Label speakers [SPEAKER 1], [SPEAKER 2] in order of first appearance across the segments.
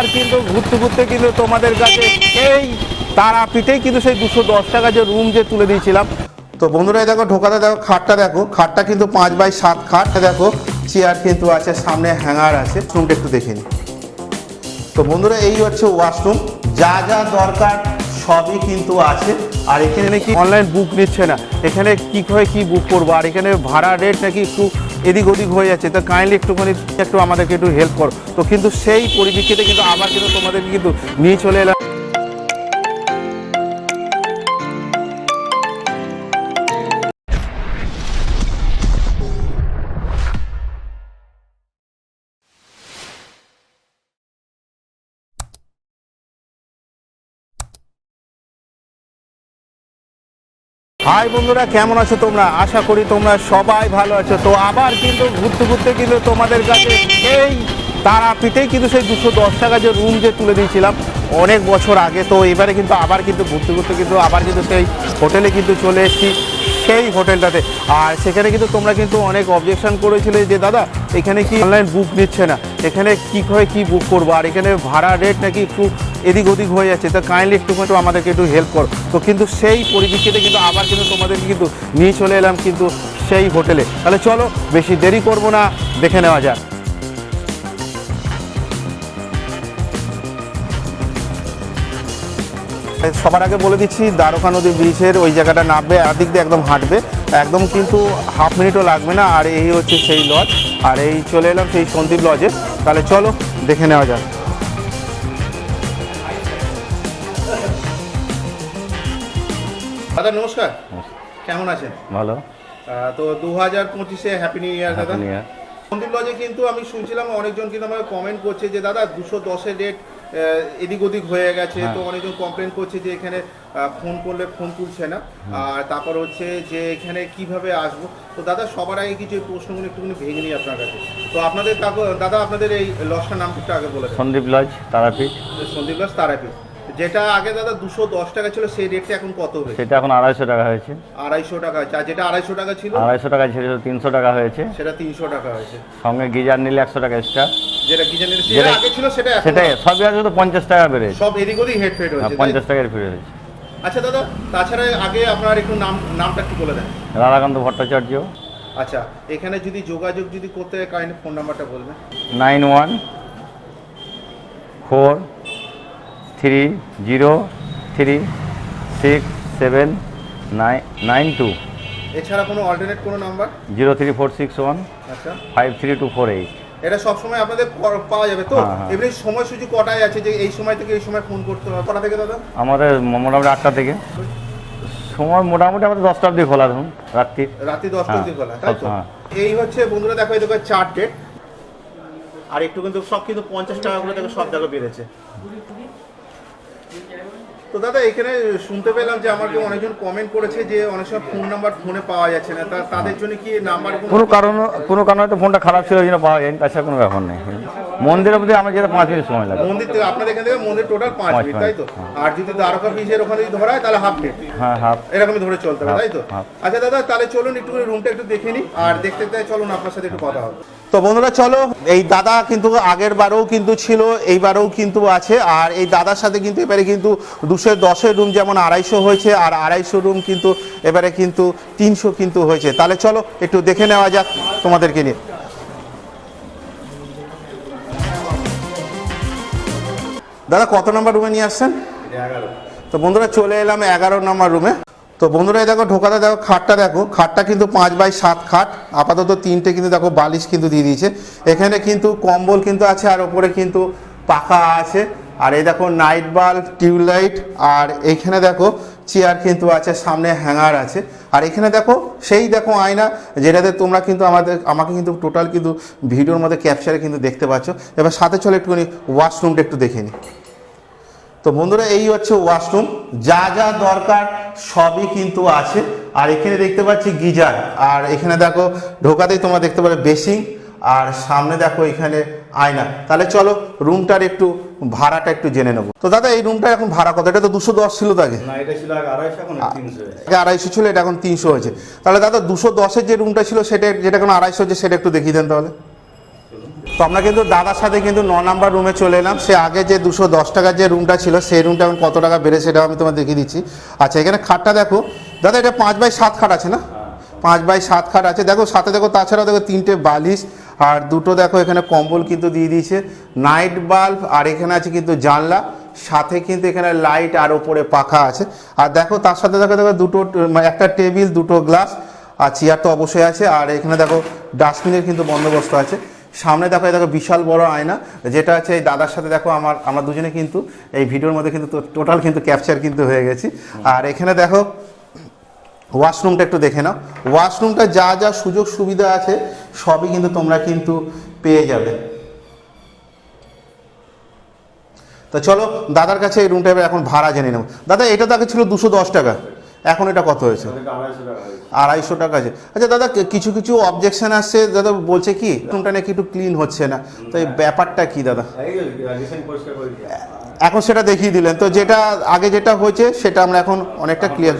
[SPEAKER 1] আর কিন্তু ঘুরতে ঘুরতে কিন্তু তোমাদের কাছে এই তারাপীঠেই কিন্তু সেই দুশো দশ টাকা যে রুম যে তুলে দিয়েছিলাম। তো বন্ধুরা দেখো, ঢোকাতে দেখো, খাটটা দেখো, খাটটা কিন্তু পাঁচ বাই সাত খাট। দেখো চেয়ার কিন্তু আছে, সামনে হ্যাঙ্গার আছে। রুমটা একটু দেখে নিই তো বন্ধুরা, এই হচ্ছে ওয়াশরুম যা যা দরকার সবই কিন্তু আছে। আর এখানে নাকি অনলাইন বুক নিচ্ছে না। এখানে কি করে কি বুক করব? আর এখানে ভাড়া রেট নাকি একটু এদিক ওদিক হয়ে যাচ্ছে। তো কাইন্ডলি একটুখানি একটু আমাদেরকে একটু হেল্প করো। তো কিন্তু সেই পরিপ্রেক্ষিতে কিন্তু আবার কিন্তু তোমাদেরকে কিন্তু নিয়ে চলে এলাম। হাই বন্ধুরা, কেমন আছো তোমরা? আশা করি তোমরা সবাই ভালো আছো। তো আবার কিন্তু ঘুরতে ঘুরতে কিন্তু তোমাদের কাছে এই তারাপীঠেই কিন্তু সেই দুশো দশ টাকা যে রুম যে তুলে দিয়েছিলাম অনেক বছর আগে। তো এবারে কিন্তু আবার কিন্তু ঘুরতে ঘুরতে কিন্তু আবার কিন্তু সেই হোটেলে কিন্তু চলে এসেছি, সেই হোটেলটাতে। আর সেখানে কিন্তু তোমরা কিন্তু অনেক অবজেকশন করেছিলে যে, দাদা, এখানে কি অনলাইন বুক নিচ্ছে না? এখানে কি করে কি বুক করব? আর এখানে ভাড়া রেট নাকি একটু এদিক ওদিক হয়ে যাচ্ছে? তো কাইন্ডলি একটু একটু আমাদেরকে একটু হেল্প করো। তো কিন্তু সেই পরিপ্রেক্ষিতে কিন্তু আবার কিন্তু তোমাদেরকে কিন্তু নিয়ে চলে এলাম কিন্তু সেই হোটেলে তাহলে চলো, বেশি দেরি করব না, দেখে নেওয়া যাক। সবার আগে বলে দিচ্ছি, দ্বারকা নদী ব্রিজের ওই জায়গাটা নামবে আর দিক দিয়ে একদম হাঁটবে। একদম কিন্তু হাফ মিনিটও লাগবে না, আর এই হচ্ছে সেই লজ আর এই চলে এলাম সেই সন্দীপ লজে তাহলে চলো দেখে নেওয়া যাক। দাদা নমস্কার। কেমন আছেন?
[SPEAKER 2] ভালো।
[SPEAKER 1] তো দু হাজার পঁচিশে হ্যাপি নিউ ইয়ার দাদা।
[SPEAKER 2] মন্দির।
[SPEAKER 1] সন্দীপ লজে কিন্তু আমি শুনছিলাম অনেকজন কিন্তু আমাকে কমেন্ট করছে যে দাদা দুশো দশের রেট এদিক ওদিক হয়ে গেছে
[SPEAKER 2] হ্যাঁ।
[SPEAKER 1] তো অনেকজন কমপ্লেন করছে যে এখানে ফোন করলে ফোন তুলছে না। আর তারপর হচ্ছে যে এখানে কীভাবে আসব? তো দাদা সবার আগে কিছু প্রশ্নগুলো একটুখানি ভেঙে নিই আপনার কাছে। তো আপনাদের দাদা আপনাদের এই লজটার নাম একটু আগে বলে
[SPEAKER 2] সন্দীপ লজ তারাপীঠ।
[SPEAKER 1] সন্দীপ লজ তারাপীঠ। যেটা আগে দাদা দুশো দশ টাকা ছিল সেই রেটটা এখন কত হয়েছে?
[SPEAKER 2] সেটা এখন আড়াইশো টাকা হয়েছে।
[SPEAKER 1] আড়াইশো টাকা হয়েছে। আর যেটা আড়াইশো টাকা ছিল?
[SPEAKER 2] আড়াইশো টাকা ছেড়ে তিনশো টাকা হয়েছে।
[SPEAKER 1] সেটা তিনশো টাকা হয়েছে।
[SPEAKER 2] সঙ্গে গিজার নিলে একশো টাকা এক্সট্রা
[SPEAKER 1] যেটা আগে ছিল সেটা
[SPEAKER 2] সেটাই সবই তো পঞ্চাশ টাকা
[SPEAKER 1] সব এদিক ওদিক হেড ফেড তাই?
[SPEAKER 2] পঞ্চাশ টাকার ফিরে হয়েছে।
[SPEAKER 1] আচ্ছা দাদা তাছাড়া আগে আপনার একটু নাম নামটা একটু বলে দেন।
[SPEAKER 2] রাধাকান্ত ভট্টাচার্য।
[SPEAKER 1] আচ্ছা এখানে যদি যোগাযোগ যদি করতে হয় কাইন্ড ফোন নাম্বারটা বলবেন।
[SPEAKER 2] Nine one four three zero three six seven nine nine two.
[SPEAKER 1] এছাড়া কোনো অল্টারনেট কোনো number?
[SPEAKER 2] Zero three four six one
[SPEAKER 1] আচ্ছা।
[SPEAKER 2] Five three two four eight.
[SPEAKER 1] এটা সব সময় আপনাদের পাওয়া যাবে তো?
[SPEAKER 2] হ্যাঁ, হ্যাঁ।
[SPEAKER 1] এমনি সময় সুযোগ কটায় আছে যে এই সময় থেকে এই সময় ফোন করতে হবে? কটা থেকে দাদা?
[SPEAKER 2] আমাদের মোটামুটি আটটা থেকে। সময় মোটামুটি আমাদের দশটা অবধি খোলা ধরুন রাত্রি।
[SPEAKER 1] রাত্রি দশটা
[SPEAKER 2] হ্যাঁ,
[SPEAKER 1] অবধি খোলা তাই তো?
[SPEAKER 2] হ্যাঁ।
[SPEAKER 1] এই হচ্ছে বন্ধুরা দেখো এই দেখো চার ডেট আর একটু কিন্তু সব কিন্তু পঞ্চাশ টাকা করে দেখো সব জায়গায় বেড়েছে। তো দাদা, এখানে শুনতে পেলাম যে আমাকে অনেকজন কমেন্ট করেছে যে অনেক সময় ফোন নাম্বার ফোনে পাওয়া যাচ্ছে না। তাদের জন্য কি নাম্বার
[SPEAKER 2] কোনো কারণ কোনো কারণে তো ফোনটা খারাপ ছিল, ওই জন্য পাওয়া যায়নি তাছাড়া কোনো ব্যাপার নেই। মন্দিরের মধ্যে আমার যেতে পাঁচ মিনিট সময় লাগে।
[SPEAKER 1] মন্দির থেকে আপনাদের এখান থেকে মন্দির টোটাল পাঁচ মিনিট তাই তো? আর যদি দ্বারকা ব্রিজের ওখানে যদি ধরা হয় তাহলে হাফ মিনিট
[SPEAKER 2] হ্যাঁ হাফ
[SPEAKER 1] এরকমই ধরে চলতে হবে
[SPEAKER 2] হ্যাঁ,
[SPEAKER 1] তাই তো?
[SPEAKER 2] হ্যাঁ।
[SPEAKER 1] আচ্ছা দাদা তাহলে চলুন একটু রুমটা একটু দেখে নিই আর দেখতে দেখতে চলুন আপনার সাথে একটু কথা হবে। তো বন্ধুরা চলো এই দাদা কিন্তু আগের বারেও কিন্তু ছিল এইবারেও কিন্তু আছে আর এই দাদার সাথে কিন্তু এবারে কিন্তু দুশো দশের রুম যেমন আড়াইশো হয়েছে আর আড়াইশো রুম কিন্তু এবারে কিন্তু তিনশো কিন্তু হয়েছে। তাহলে চলো একটু দেখে নেওয়া যাক তোমাদেরকে নিয়ে। দাদা কত নম্বর রুমে নিয়ে আসছেন? তো বন্ধুরা চলে এলাম এগারো নম্বর রুমে তো বন্ধুরা এই দেখো ঢোকাতে দেখো খাটটা দেখো। খাটটা কিন্তু পাঁচ বাই সাত খাট। আপাতত তিনটে কিন্তু দেখো বালিশ কিন্তু দিয়ে দিয়েছে। এখানে কিন্তু কম্বল কিন্তু আছে আর ওপরে কিন্তু পাখা আছে। আর এই দেখো নাইট বাল্ব টিউবলাইট। আর এইখানে দেখো চেয়ার কিন্তু আছে, সামনে হ্যাঙ্গার আছে। আর এখানে দেখো, সেই দেখো আয়না, যেটাতে তোমরা কিন্তু আমাদের, আমাকে কিন্তু টোটাল কিন্তু ভিডিওর মধ্যে ক্যাপচারে কিন্তু দেখতে পাচ্ছ। এবার সাথে চলো একটুখানি ওয়াশরুমটা একটু দেখে নিই তো বন্ধুরা, এই হচ্ছে ওয়াশরুম। যা যা দরকার সবই কিন্তু আছে। আর এখানে দেখতে পাচ্ছি গিজার। আর এখানে দেখো, ঢোকাতেই তোমরা দেখতে পাবে বেসিং আর সামনে দেখো, এখানে আয়না। তাহলে চলো রুমটার একটু ভাড়াটা একটু জেনে নেব। তো দাদা এই রুমটা এখন ভাড়া কত? এটা তো দুশো দশ ছিল তো আগে।
[SPEAKER 2] আড়াইশো
[SPEAKER 1] আগে আড়াইশো ছিল এটা এখন তিনশো হয়েছে। তাহলে দাদা দুশো দশের যে রুমটা ছিল সেটা যেটা এখন আড়াইশো হচ্ছে সেটা একটু দেখিয়ে দেন তাহলে। তো আমরা কিন্তু দাদার সাথে কিন্তু ন নাম্বার রুমে চলে এলাম। সে আগে যে দুশো দশ টাকার যে রুমটা ছিল সেই রুমটা এখন কত টাকা বেড়েছে সেটাও আমি তোমার দেখিয়ে দিচ্ছি। আচ্ছা এখানে খাটটা দেখো। দাদা এটা পাঁচ বাই সাত খাট আছে না? পাঁচ বাই সাত খাট আছে। দেখো সাথে দেখো তাছাড়াও দেখো তিনটে বালিশ। আর দুটো দেখো, এখানে কম্বল কিন্তু দিয়ে দিয়েছে। নাইট বাল্ব, আর এখানে আছে কিন্তু জানলা। সাথে কিন্তু এখানে লাইট আর ওপরে পাখা আছে। আর দেখো, তার সাথে দেখো দেখো, দুটো একটা টেবিল, দুটো গ্লাস, আর চেয়ার তো অবশ্যই আছে। আর এখানে দেখো, ডাস্টবিনের কিন্তু বন্দোবস্ত আছে। সামনে দেখো দেখো, বিশাল বড় আয়না, যেটা আছে, এই দাদার সাথে দেখো, আমার, আমরা দুজনে কিন্তু এই ভিডিওর মধ্যে কিন্তু টোটাল কিন্তু ক্যাপচার কিন্তু হয়ে গেছি। আর এখানে দেখো ওয়াশরুমটা একটু দেখে নাও। ওয়াশরুমটা যা যা সুযোগ সুবিধা আছে, সবই কিন্তু তোমরা কিন্তু পেয়ে যাবে। তা চলো, দাদার কাছে এই রুমটা এখন ভাড়া জেনে নেব। দাদা, এটা তাকে ছিল দুশো দশ টাকা। এখন এটা কত হয়েছে? আড়াইশো টাকা আছে আচ্ছা দাদা কিছু কিছু অবজেকশন আসছে? দাদা বলছে কি রুমটা নাকি একটু ক্লিন হচ্ছে না। তো এই ব্যাপারটা কি দাদা? এখন সেটা দেখিয়ে দিলেন। তো যেটা আগে যেটা হয়েছে সেটা আমরা এখন অনেকটা ক্লিয়ার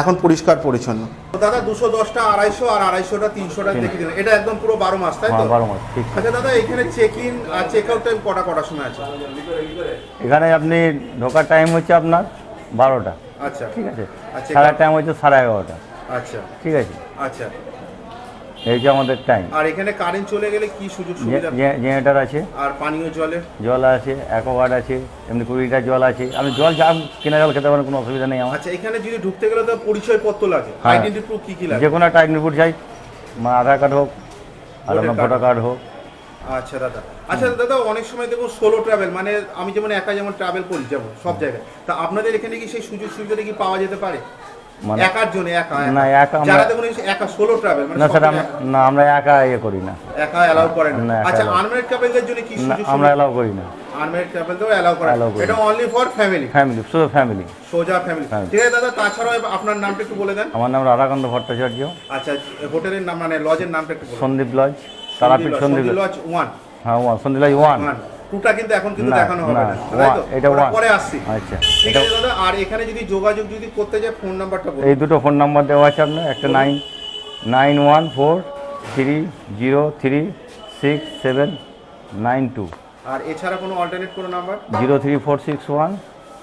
[SPEAKER 1] এখন পরিষ্কার পরিচ্ছন্ন। দাদা দুশো দশটা আড়াইশো আর আড়াইশোটা তিনশোটা দেখিয়ে দিলেন। এটা একদম পুরো বারো মাস তাই তো?
[SPEAKER 2] হ্যাঁ বারো মাস
[SPEAKER 1] আচ্ছা দাদা এখানে চেক ইন আর চেক আউট টাইম কটা কটার সময় আছে?
[SPEAKER 2] এখানে আপনি ঢোকার টাইম হচ্ছে আপনার বারোটা।
[SPEAKER 1] আচ্ছা।
[SPEAKER 2] ঠিক আছে?
[SPEAKER 1] আচ্ছা।
[SPEAKER 2] টাইম হচ্ছে সাড়ে এগারোটা।
[SPEAKER 1] আচ্ছা।
[SPEAKER 2] ঠিক আছে?
[SPEAKER 1] আচ্ছা।
[SPEAKER 2] এই যে আমাদের টাইম
[SPEAKER 1] আর এখানে কারেন্ট চলে গেলে কি সুযোগ সুবিধা?
[SPEAKER 2] জেনারেটার আছে।
[SPEAKER 1] আর পানীয় জলে
[SPEAKER 2] জল আছে অ্যাকোয়াগার্ড আছে এমনি কুড়ি লিটার জল আছে। আপনি জল যা কেনা জল খেতে পারেন কোনো অসুবিধা নেই আমার।
[SPEAKER 1] আচ্ছা এখানে যদি ঢুকতে গেলে তো পরিচয় পত্র লাগে।
[SPEAKER 2] হ্যাঁ।
[SPEAKER 1] আইডেন্টি প্রুফ কি কি লাগে?
[SPEAKER 2] যে কোনো একটা আইডেন্টি চাই। মানে আধার কার্ড হোক আর
[SPEAKER 1] card।
[SPEAKER 2] ভোটার কার্ড হোক।
[SPEAKER 1] আচ্ছা দাদা। আচ্ছা দাদা অনেক সময় দেখুন সোলো ট্রাভেল মানে আমি যেমন একা যেমন ট্রাভেল করি যেমন সব জায়গায়। তা আপনাদের এখানে কি সেই সুযোগ সুবিধাটা কি পাওয়া যেতে পারে?
[SPEAKER 2] মানে
[SPEAKER 1] একার জন্য একা একা।
[SPEAKER 2] না, একা আমরা-
[SPEAKER 1] যারা দেখুন একা সোলো ট্রাভেল মানে
[SPEAKER 2] না স্যার না আমরা একা ইয়ে করি না।
[SPEAKER 1] একা করেন
[SPEAKER 2] না,
[SPEAKER 1] আচ্ছা কাপলদের জন্য কি সুযোগ
[SPEAKER 2] আমরা করি না।
[SPEAKER 1] করেন এটা only for family
[SPEAKER 2] family family
[SPEAKER 1] সোজা ফ্যামিলি ঠিক আছে দাদা তাছাড়াও আপনার নামটা একটু বলে দেন।
[SPEAKER 2] আমার নাম রাধাকান্ত ভট্টাচার্য।
[SPEAKER 1] আচ্ছা হোটেলের নাম মানে লজের নামটা একটু
[SPEAKER 2] Sandip lodge Tarapith lodge
[SPEAKER 1] lodge one
[SPEAKER 2] হ্যাঁ one Sandip lodge one
[SPEAKER 1] one টুটা কিন্তু এখন কিন্তু দেখানো হবে
[SPEAKER 2] না,
[SPEAKER 1] না তাই তো?
[SPEAKER 2] এটা one।
[SPEAKER 1] পরে আসছি।
[SPEAKER 2] আচ্ছা
[SPEAKER 1] ঠিক
[SPEAKER 2] এটা
[SPEAKER 1] আছে দাদা আর এখানে যদি যোগাযোগ যদি করতে যায় ফোন নাম্বারটা বলুন।
[SPEAKER 2] এই দুটো ফোন নাম্বার দেওয়া আছে আপনার একটা nine nine one four three zero three six seven nine two
[SPEAKER 1] আর এছাড়া কোনো অল্টারনেট কোনো number
[SPEAKER 2] zero three four six one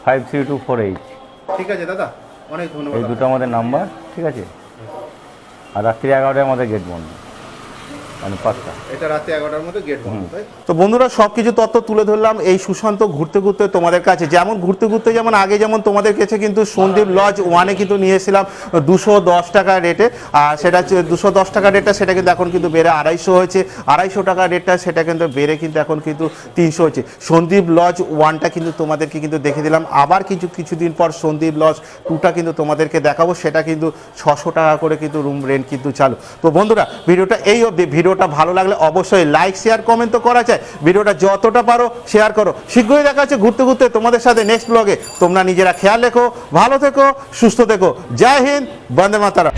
[SPEAKER 2] five three two four eight
[SPEAKER 1] ঠিক আছে দাদা অনেক ধন্যবাদ এই
[SPEAKER 2] দুটো আমাদের নাম্বার ঠিক আছে? আর রাত্রি এগারোটায় আমাদের গেট বন্ধ। মানে পাঁচটা।
[SPEAKER 1] এটা রাতে এগারোটার মধ্যে গেট বন্ধ তো বন্ধুরা সব কিছু তথ্য তুলে ধরলাম। এই সুশান্ত ঘুরতে ঘুরতে তোমাদের কাছে যেমন ঘুরতে ঘুরতে যেমন আগে যেমন তোমাদের কাছে কিন্তু সন্দীপ লজ ওয়ানে কিন্তু নিয়ে এসেছিলাম দুশো দশ টাকা রেটে আর সেটা দুশো দশ টাকা রেটটা সেটা কিন্তু এখন কিন্তু বেড়ে আড়াইশো হয়েছে। আড়াইশো টাকা রেটটা সেটা কিন্তু বেড়ে কিন্তু এখন কিন্তু তিনশো হয়েছে। সন্দীপ লজ ওয়ানটা কিন্তু তোমাদেরকে কিন্তু দেখে দিলাম। আবার কিছু কিছুদিন পর সন্দীপ লজ টুটা কিন্তু তোমাদেরকে দেখাবো। সেটা কিন্তু ছশো টাকা করে কিন্তু রুম রেন্ট কিন্তু চালু। তো বন্ধুরা ভিডিওটা এই অবধি। ভিডিওটা ভালো লাগলে অবশ্যই লাইক শেয়ার কমেন্ট তো করা চাই ভিডিওটা যতটা পারো শেয়ার করো। শীঘ্রই দেখা হচ্ছে ঘুরতে ঘুরতে তোমাদের সাথে নেক্সট ব্লগে তোমরা নিজেরা খেয়াল রেখো, ভালো থেকো, সুস্থ থেকো। জয় হিন্দ, বন্দে মাতারা